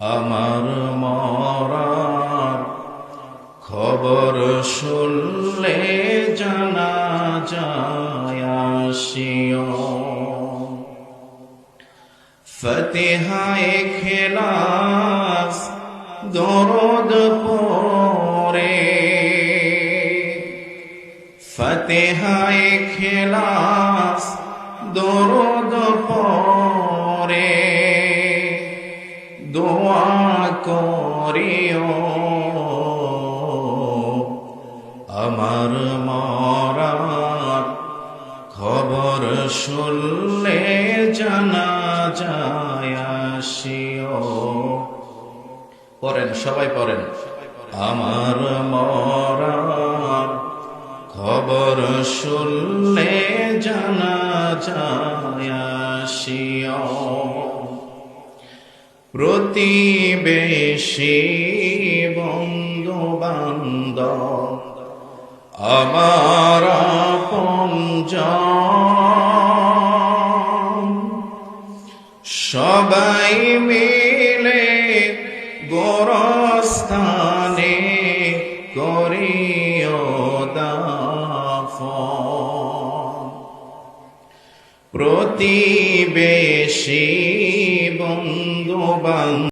আমার মরার খবর শুনলে জানা যায় ফতিহায় খেলাস দরদ পরে ফতেহায় খেলাস দরদ পরে দোয়া করিও। আমার মরার খবর শুনলে জানা যায় আসিও। পড়েন, সবাই পড়েন। আমার মরার খবর শুনলে প্রতিবেশী বন্ধু বান্ধব আমার পঞ্জ সবাই মিলে গোরস্থানে করিও দাফন। প্রতিবেশী বান্ধব